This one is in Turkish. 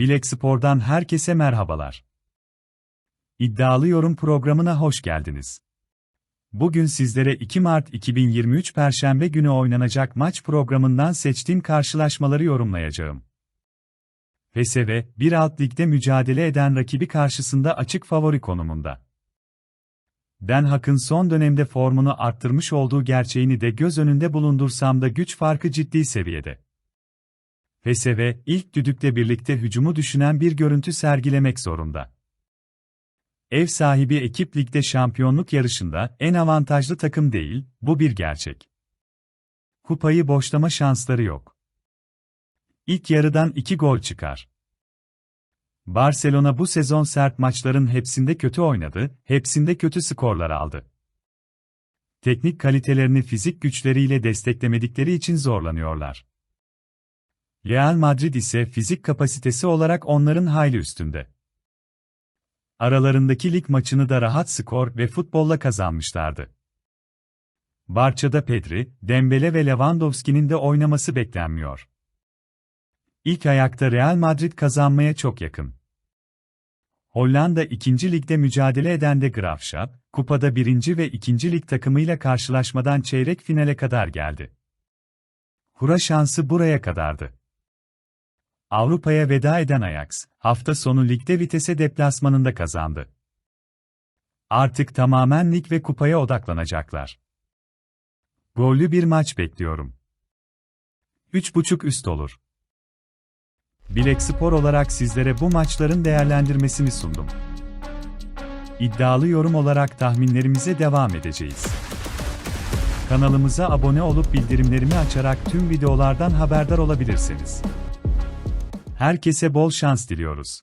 Bilek Spor'dan herkese merhabalar. İddialı Yorum programına hoş geldiniz. Bugün sizlere 2 Mart 2023 Perşembe günü oynanacak maç programından seçtiğim karşılaşmaları yorumlayacağım. PSV, bir alt ligde mücadele eden rakibi karşısında açık favori konumunda. Den Haag'ın son dönemde formunu arttırmış olduğu gerçeğini de göz önünde bulundursam da güç farkı ciddi seviyede. PSV, ilk düdükle birlikte hücumu düşünen bir görüntü sergilemek zorunda. Ev sahibi ekip ligde şampiyonluk yarışında en avantajlı takım değil, bu bir gerçek. Kupayı boşlama şansları yok. İlk yarıdan iki gol çıkar. Barcelona bu sezon sert maçların hepsinde kötü oynadı, hepsinde kötü skorlar aldı. Teknik kalitelerini fizik güçleriyle desteklemedikleri için zorlanıyorlar. Real Madrid ise fizik kapasitesi olarak onların hayli üstünde. Aralarındaki lig maçını da rahat skor ve futbolla kazanmışlardı. Barça'da Pedri, Dembele ve Lewandowski'nin de oynaması beklenmiyor. İlk ayakta Real Madrid kazanmaya çok yakın. Hollanda 2. ligde mücadele eden de Graafschap, kupada 1. ve 2. lig takımıyla karşılaşmadan çeyrek finale kadar geldi. Kura şansı buraya kadardı. Avrupa'ya veda eden Ajax, hafta sonu ligde vitese deplasmanında kazandı. Artık tamamen lig ve kupaya odaklanacaklar. Gollü bir maç bekliyorum. 3.5 üst olur. Bilek Spor olarak sizlere bu maçların değerlendirmesini sundum. İddialı yorum olarak tahminlerimize devam edeceğiz. Kanalımıza abone olup bildirimlerimi açarak tüm videolardan haberdar olabilirsiniz. Herkese bol şans diliyoruz.